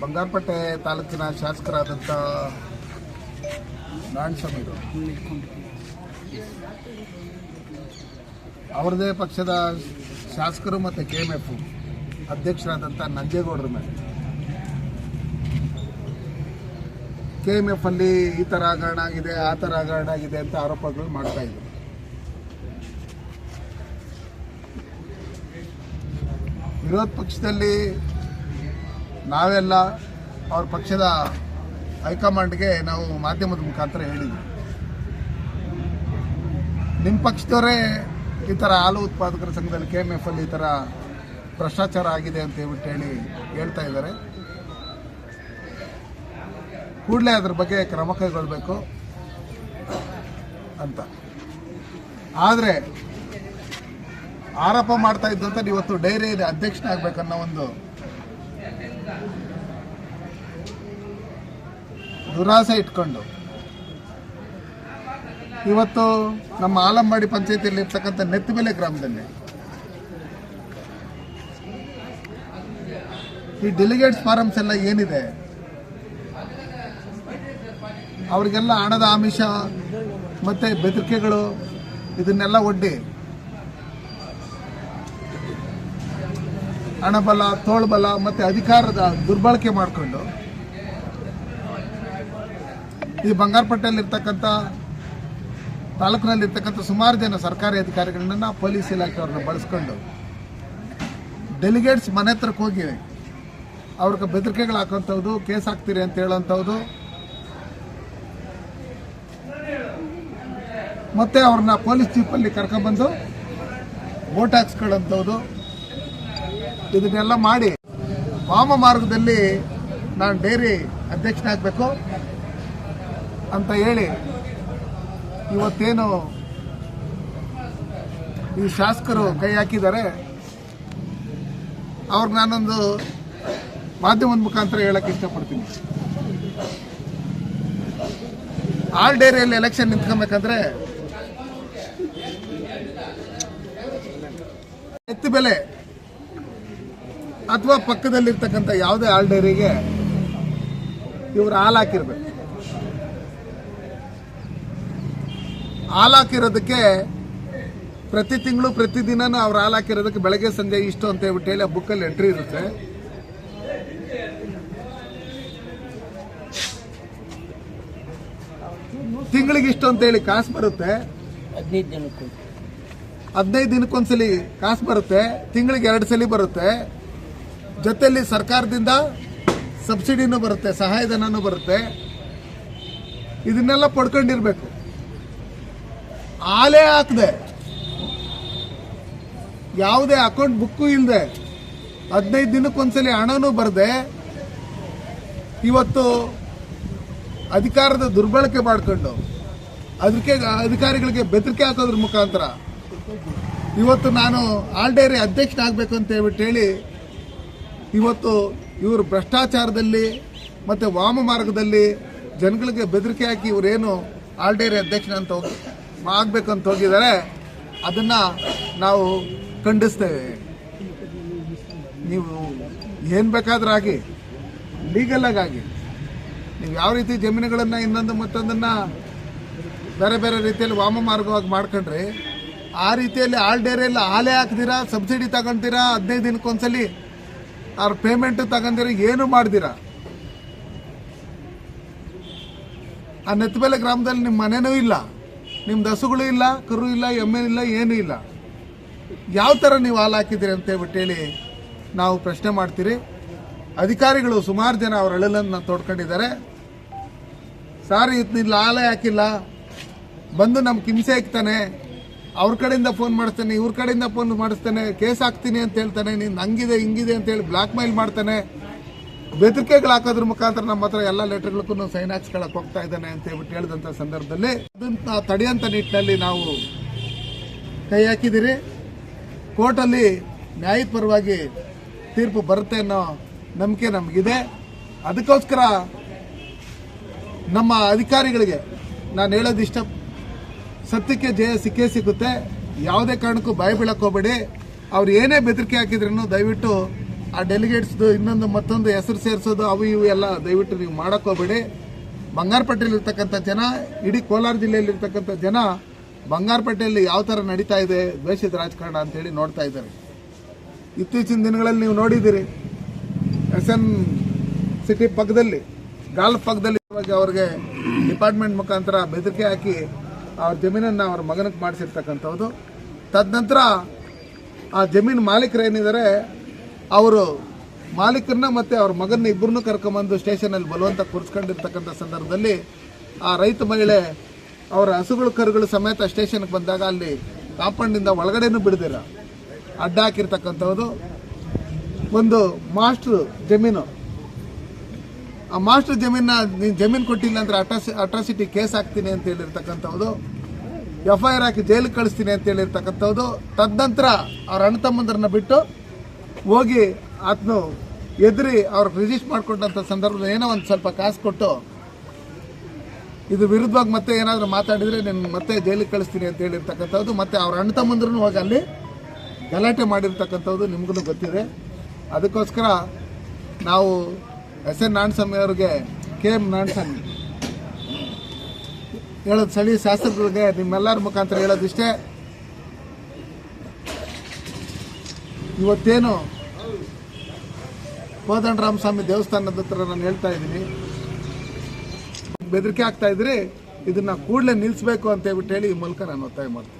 ಬಂಗಾರಪೇಟೆ ತಾಲೂಕಿನ ಶಾಸಕರಾದಂಥ ನಾರಾಯಣ ಸ್ವಾಮಿರು ಅವರದೇ ಪಕ್ಷದ ಶಾಸಕರು ಮತ್ತು ಕೆ ಎಂ ಎಫ್ ಅಧ್ಯಕ್ಷರಾದಂಥ ನಂಜೇಗೌಡರ ಮೇಲೆ. ಕೆ ಎಂ ಎಫ್ ಅಲ್ಲಿ ಈ ಥರ ಹಗರಣ ಆಗಿದೆ, ಆ ಥರ ಹಗರಣ ಆಗಿದೆ ಅಂತ ಆರೋಪಗಳು ಮಾಡ್ತಾ ಇದ್ರು. ವಿರೋಧ ಪಕ್ಷದಲ್ಲಿ ನಾವೆಲ್ಲ ಅವ್ರ ಪಕ್ಷದ ಹೈಕಮಾಂಡ್ಗೆ ನಾವು ಮಾಧ್ಯಮದ ಮುಖಾಂತರ ಹೇಳಿದ್ವಿ. ನಿಮ್ಮ ಪಕ್ಷದವರೇ ಈ ಥರ ಹಾಲು ಉತ್ಪಾದಕರ ಸಂಘದಲ್ಲಿ ಕೆ ಎಂ ಅಲ್ಲಿ ಈ ಥರ ಭ್ರಷ್ಟಾಚಾರ ಆಗಿದೆ ಅಂತ ಹೇಳ್ಬಿಟ್ಟು ಹೇಳಿ ಹೇಳ್ತಾ ಇದ್ದಾರೆ. ಕೂಡಲೇ ಅದ್ರ ಬಗ್ಗೆ ಕ್ರಮ ಕೈಗೊಳ್ಬೇಕು ಅಂತ. ಆದರೆ ಆರೋಪ ಮಾಡ್ತಾ ಇದ್ದಂತ ಇವತ್ತು ಡೈರಿ ಅಧ್ಯಕ್ಷನಾಗಬೇಕನ್ನೋ ಒಂದು ದುರಾಸೆ ಇಟ್ಕೊಂಡು. ಇವತ್ತು ನಮ್ಮ ಆಲಂಬಾಡಿ ಪಂಚಾಯತಿಯಲ್ಲಿ ಇರ್ತಕ್ಕಂಥ ನೆತ್ತಬೆಲೆ ಗ್ರಾಮದಲ್ಲಿ ಈ ಡೆಲಿಗೇಟ್ಸ್ ಫಾರಮ್ಸ್ ಎಲ್ಲ ಏನಿದೆ? ಅವರಿಗೆಲ್ಲ ಹಣದ ಆಮಿಷ ಮತ್ತೆ ಬೆದರಿಕೆಗಳು ಇದನ್ನೆಲ್ಲ ಒಡ್ಡಿ. ಹಣಬಲ, ತೋಳ್ಬಲ ಮತ್ತೆ ಅಧಿಕಾರದ ದುರ್ಬಳಕೆ ಮಾಡಿಕೊಂಡು ಈ ಬಂಗಾರಪಟ್ಟೆಯಲ್ಲಿರ್ತಕ್ಕಂಥ ತಾಲೂಕಿನಲ್ಲಿರ್ತಕ್ಕಂಥ ಸುಮಾರು ಜನ ಸರ್ಕಾರಿ ಅಧಿಕಾರಿಗಳನ್ನ ಪೊಲೀಸ್ ಇಲಾಖೆಯವ್ರನ್ನ ಬಳಸ್ಕೊಂಡು ಡೆಲಿಗೇಟ್ಸ್ ಮನೆ ಹತ್ರಕ್ಕೆ ಹೋಗಿ ಅವ್ರಿಗೆ ಬೆದರಿಕೆಗಳು ಹಾಕೋಂಥದ್ದು ಕೇಸ್ ಹಾಕ್ತೀರಿ ಅಂತ ಹೇಳೋಂಥವ್ದು ಮತ್ತೆ ಅವ್ರನ್ನ ಪೊಲೀಸ್ ಜೀಪಲ್ಲಿ ಕರ್ಕೊಂಡ್ಬಂದು ವೋಟ್ ಹಾಕ್ಸ್ಕೊಳ್ಳೋಂಥದ್ದು ಇದನ್ನೆಲ್ಲ ಮಾಡಿ ವಾಮ ಮಾರ್ಗದಲ್ಲಿ ನಾನು ಡೈರಿ ಅಧ್ಯಕ್ಷನಾಗಬೇಕು. ಅಂತ ಹೇಳಿ ಇವತ್ತೇನು ಈ ಶಾಸಕರು ಕೈ ಹಾಕಿದ್ದಾರೆ, ಅವ್ರಿಗೆ ನಾನೊಂದು ಮಾಧ್ಯಮದ ಮುಖಾಂತರ ಹೇಳಕ್ಕೆ ಇಷ್ಟಪಡ್ತೀನಿ. ಆಲ್ ಡೇರಿಯಲ್ಲಿ ಎಲೆಕ್ಷನ್ ನಿಂತ್ಕೊಬೇಕಂದ್ರೆ ಎತ್ತು ಬೆಲೆ ಅಥವಾ ಪಕ್ಕದಲ್ಲಿರ್ತಕ್ಕಂಥ ಯಾವುದೇ ಆಲ್ ಡೇರಿಗೆ ಇವರು ಹಾಲು ಹಾಕಿರ್ಬೇಕು. ಹಾಲು ಹಾಕಿರೋದಕ್ಕೆ ಪ್ರತಿ ತಿಂಗಳು ಪ್ರತಿದಿನನೂ ಅವ್ರು ಹಾಲು ಹಾಕಿರೋದಕ್ಕೆ ಬೆಳಗ್ಗೆ ಸಂಜೆ ಇಷ್ಟು ಅಂತ ಹೇಳ್ಬಿಟ್ಟು ಹೇಳಿ ಆ ಬುಕ್ಕಲ್ಲಿ ಎಂಟ್ರಿ ಇರುತ್ತೆ. ತಿಂಗಳಿಗೆ ಇಷ್ಟು ಅಂತ ಹೇಳಿ ಕಾಸು ಬರುತ್ತೆ. ಹದಿನೈದು ಜನಕ್ಕೂ ಹದಿನೈದು ದಿನಕ್ಕೊಂದ್ಸಲಿ ಕಾಸು ಬರುತ್ತೆ. ತಿಂಗಳಿಗೆ ಎರಡು ಸಲ ಬರುತ್ತೆ. ಜೊತೆಯಲ್ಲಿ ಸರ್ಕಾರದಿಂದ ಸಬ್ಸಿಡಿನೂ ಬರುತ್ತೆ ಸಹಾಯಧನನೂ ಬರುತ್ತೆ. ಇದನ್ನೆಲ್ಲ ಪಡ್ಕೊಂಡಿರ್ಬೇಕು. ಆಲೇ ಹಾಕದೆ. ಯಾವುದೇ ಅಕೌಂಟ್ ಬುಕ್ಕು ಇಲ್ಲದೆ ಹದಿನೈದು ದಿನಕ್ಕೊಂದ್ಸಲಿ ಹಣನೂ ಬರದೆ. ಇವತ್ತು ಅಧಿಕಾರದ ದುರ್ಬಳಕೆ ಮಾಡಿಕೊಂಡು ಅದಕ್ಕೆ ಅಧಿಕಾರಿಗಳಿಗೆ ಬೆದರಿಕೆ ಹಾಕೋದ್ರ ಮುಖಾಂತರ ಇವತ್ತು ನಾನು ಆಲ್ ಡೈರಿ ಅಧ್ಯಕ್ಷನಾಗಬೇಕು ಅಂತ ಹೇಳ್ಬಿಟ್ಟು ಹೇಳಿ ಇವತ್ತು ಇವರು ಭ್ರಷ್ಟಾಚಾರದಲ್ಲಿ ಮತ್ತು ವಾಮ ಮಾರ್ಗದಲ್ಲಿ ಜನಗಳಿಗೆ ಬೆದರಿಕೆ ಹಾಕಿ ಇವರೇನು ಆಲ್ ಡೈರಿ ಅಧ್ಯಕ್ಷನ ಅಂತ ಹೋಗಿ ಆಗಬೇಕು ಅಂತ ಹೋಗಿದ್ದಾರೆ, ಅದನ್ನು ನಾವು ಖಂಡಿಸ್ತೇವೆ. ನೀವು ಏನು ಬೇಕಾದ್ರೂ ಆಗಿ ಲೀಗಲ್ ಆಗಿ ನೀವು ಯಾವ ರೀತಿ ಜಮೀನುಗಳನ್ನು ಇನ್ನೊಂದು ಮತ್ತೊಂದನ್ನು ಬೇರೆ ಬೇರೆ ರೀತಿಯಲ್ಲಿ ವಾಮ ಮಾರ್ಗವಾಗಿ ಮಾಡ್ಕೊಂಡ್ರಿ, ಆ ರೀತಿಯಲ್ಲಿ ಆಲ್ ಡೇರಿಯಲ್ಲಿ ಹಾಲೇ ಹಾಕ್ದಿರಾ, ಸಬ್ಸಿಡಿ ತಗೊಂತೀರಾ ಹದಿನೈದು ದಿನಕ್ಕೊಂದ್ಸಲಿ ಅವ್ರ ಪೇಮೆಂಟ್ ತಗೊಂಡಿರ ಏನು ಮಾಡ್ದಿರಾ? ಆ ನೆತ್ತಬೆಲೆ ಗ್ರಾಮದಲ್ಲಿ ನಿಮ್ಮ ಮನೆನೂ ಇಲ್ಲ. ನಿಮ್ದು ಹಸುಗಳು ಇಲ್ಲ, ಕರು ಇಲ್ಲ, ಎಮ್ಮೆ ಇಲ್ಲ, ಏನೂ ಇಲ್ಲ. ಯಾವ ಥರ ನೀವು ಹಾಲು ಹಾಕಿದ್ದೀರಿ ಅಂತ ಹೇಳ್ಬಿಟ್ಟು ಹೇಳಿ ನಾವು ಪ್ರಶ್ನೆ ಮಾಡ್ತೀರಿ. ಅಧಿಕಾರಿಗಳು ಸುಮಾರು ಜನ ಅವ್ರ ಅಳಲನ್ನು ತೊಡ್ಕೊಂಡಿದ್ದಾರೆ. ಸಾರಿ ಇಲ್ಲ ಹಾಲೇ ಹಾಕಿಲ್ಲ. ಬಂದು ನಮ್ಗೆ ಹಿಂಸೆ ಹಾಕ್ತಾನೆ. ಅವ್ರ ಕಡೆಯಿಂದ ಫೋನ್ ಮಾಡಿಸ್ತಾನೆ, ಇವ್ರ ಕಡೆಯಿಂದ ಫೋನ್ ಮಾಡಿಸ್ತಾನೆ, ಕೇಸ್ ಹಾಕ್ತೀನಿ ಅಂತ ಹೇಳ್ತಾನೆ, ನೀನು ಹಂಗಿದೆ, ಹಿಂಗಿದೆ ಅಂತ ಹೇಳಿ ಬ್ಲಾಕ್ ಮೇಲ್ ಮಾಡ್ತಾನೆ. ಬೆದರಿಕೆಗಳು ಹಾಕೋದ್ರ ಮುಖಾಂತರ ನಮ್ಮ ಹತ್ರ ಎಲ್ಲ ಲೆಟರ್ಗಳಿಗೂ ಸೈನ್ ಹಾಕ್ಸ್ಕೊಳಕ್ ಹೋಗ್ತಾ ಇದ್ದಾನೆ ಅಂತ ಹೇಳ್ಬಿಟ್ಟು ಹೇಳಿದಂಥ ಸಂದರ್ಭದಲ್ಲಿ ಅದನ್ನ ತಡೆಯಂತ ನಿಟ್ಟಿನಲ್ಲಿ ನಾವು ಕೈ ಹಾಕಿದ್ದೀರಿ. ಕೋರ್ಟಲ್ಲಿ ನ್ಯಾಯದ ಪರವಾಗಿ ತೀರ್ಪು ಬರುತ್ತೆ ಅನ್ನೋ ನಂಬಿಕೆ ನಮಗಿದೆ. ಅದಕ್ಕೋಸ್ಕರ ನಮ್ಮ ಅಧಿಕಾರಿಗಳಿಗೆ ನಾನು ಹೇಳೋದಿಷ್ಟ ಸತ್ಯಕ್ಕೆ ಜಯ ಸಿಕ್ಕೇ ಸಿಗುತ್ತೆ ಯಾವುದೇ ಕಾರಣಕ್ಕೂ ಭಯ ಬೀಳಕ್ಕೆ ಹೋಗ್ಬೇಡಿ. ಅವ್ರು ಏನೇ ಬೆದರಿಕೆ ಹಾಕಿದ್ರೂ ದಯವಿಟ್ಟು ಆ ಡೆಲಿಗೇಟ್ಸ್ದು ಇನ್ನೊಂದು ಮತ್ತೊಂದು ಹೆಸರು ಸೇರಿಸೋದು, ಅವು ಇವು ಎಲ್ಲ ದಯವಿಟ್ಟು ನೀವು ಮಾಡೋಕ್ಕೋಗ್ಬೇಡಿ ಬಂಗಾರಪೇಟೆಯಲ್ಲಿ ಇರ್ತಕ್ಕಂಥ ಜನ, ಇಡೀ ಕೋಲಾರ ಜಿಲ್ಲೆಯಲ್ಲಿ ಇರ್ತಕ್ಕಂಥ ಜನ ಬಂಗಾರಪೇಟೆಯಲ್ಲಿ ಯಾವ ಥರ ನಡೀತಾ ಇದೆ ದ್ವೇಷದ ರಾಜಕಾರಣ ಅಂತೇಳಿ ನೋಡ್ತಾ ಇದ್ದಾರೆ. ಇತ್ತೀಚಿನ ದಿನಗಳಲ್ಲಿ ನೀವು ನೋಡಿದ್ದೀರಿ ಎಸ್ ಎನ್ ಸಿಟಿ ಪಕ್ಕದಲ್ಲಿ, ಗಾಲ್ಫ್ ಪಕ್ಕದಲ್ಲಿ ಅವ್ರಿಗೆ ಡಿಪಾರ್ಟ್ಮೆಂಟ್ ಮುಖಾಂತರ ಬೆದರಿಕೆ ಹಾಕಿ ಅವ್ರ ಜಮೀನನ್ನು ಅವ್ರ ಮಗನಕ್ಕೆ ಮಾಡಿಸಿರ್ತಕ್ಕಂಥದ್ದು ತದನಂತರ ಆ ಜಮೀನು ಮಾಲೀಕರು ಏನಿದ್ದಾರೆ ಅವರು ಮಾಲೀಕರನ್ನ ಮತ್ತು ಅವ್ರ ಮಗನ ಇಬ್ಬರನ್ನೂ ಕರ್ಕೊಂಬಂದು ಸ್ಟೇಷನಲ್ಲಿ ಬಲವಂತ ಕೂರಿಸ್ಕೊಂಡಿರ್ತಕ್ಕಂಥ ಸಂದರ್ಭದಲ್ಲಿ ಆ ರೈತ ಮಹಿಳೆ ಅವರ ಹಸುಗಳು, ಕರುಗಳು ಸಮೇತ ಸ್ಟೇಷನ್ಗೆ ಬಂದಾಗ ಅಲ್ಲಿ ಕಾಂಪೌಂಡಿಂದ ಒಳಗಡೆನೂ ಬಿಡದಿರ. ಅಡ್ಡ ಹಾಕಿರ್ತಕ್ಕಂಥದ್ದು. ಒಂದು ಮಾಸ್ಟ್ರು ಜಮೀನು. ಆ ಮಾಸ್ಟರ್ ಜಮೀನ ನೀನು ಜಮೀನು ಕೊಟ್ಟಿಲ್ಲ ಅಂದರೆ ಅಟ್ರಾಸಿ, ಅಟ್ರಾಸಿಟಿ ಕೇಸ್ ಹಾಕ್ತೀನಿ ಅಂತ ಹೇಳಿರ್ತಕ್ಕಂಥದ್ದು ಎಫ್ ಐ ಆರ್ ಹಾಕಿ ಜೈಲಿಗೆ ಕಳಿಸ್ತೀನಿ ಅಂತ ಹೇಳಿರ್ತಕ್ಕಂಥದ್ದು ತದನಂತರ ಅವ್ರ ಅಣ್ಣ ತಮ್ಮಂದ್ರನ್ನ ಬಿಟ್ಟು ಹೋಗಿ ಆತನು ಎದುರಿ ಅವ್ರಿಗೆ ರಿಜಿಸ್ಟ್ ಮಾಡ್ಕೊಂಡಂಥ ಸಂದರ್ಭದಲ್ಲಿ ಏನೋ ಒಂದು ಸ್ವಲ್ಪ ಕಾಸು ಕೊಟ್ಟು ಇದು ವಿರುದ್ಧವಾಗಿ ಮತ್ತೆ ಏನಾದರೂ ಮಾತಾಡಿದರೆ ನಿನ್ನ ಮತ್ತೆ ಜೈಲಿಗೆ ಕಳಿಸ್ತೀನಿ ಅಂತ ಹೇಳಿರ್ತಕ್ಕಂಥದ್ದು, ಮತ್ತೆ ಅವ್ರ ಅಣ್ಣ ತಮ್ಮಂದ್ರೂ ಹೋಗಿ ಅಲ್ಲಿ ಗಲಾಟೆ ಮಾಡಿರ್ತಕ್ಕಂಥದ್ದು ನಿಮಗೂ ಗೊತ್ತಿದೆ. ಅದಕ್ಕೋಸ್ಕರ ನಾವು ಎಸ್ ಎನ್ ನಾಣಸ್ವಾಮಿ ಅವ್ರಿಗೆ, ಕೆ ಎಂ ನಾಣಸ್ವಾಮಿ ಹೇಳೋದು ಸ್ಥಳೀಯ ಶಾಸಕರಿಗೆ ನಿಮ್ಮೆಲ್ಲರ ಮುಖಾಂತರ ಹೇಳೋದಿಷ್ಟೇ. ಇವತ್ತೇನು ಕೋದಂಡರಾಮಸ್ವಾಮಿ ದೇವಸ್ಥಾನದ ಹತ್ರ ನಾನು ಹೇಳ್ತಾ ಇದ್ದೀನಿ. ಬೆದರಿಕೆ ಆಗ್ತಾ ಇದ್ರಿ ಇದನ್ನ ಕೂಡಲೇ ನಿಲ್ಲಿಸಬೇಕು ಅಂತ ಹೇಳ್ಬಿಟ್ಟು ಹೇಳಿ ಈ ಮೂಲಕ ನಾನು ಒತ್ತಾಯ ಮಾಡ್ತೀನಿ.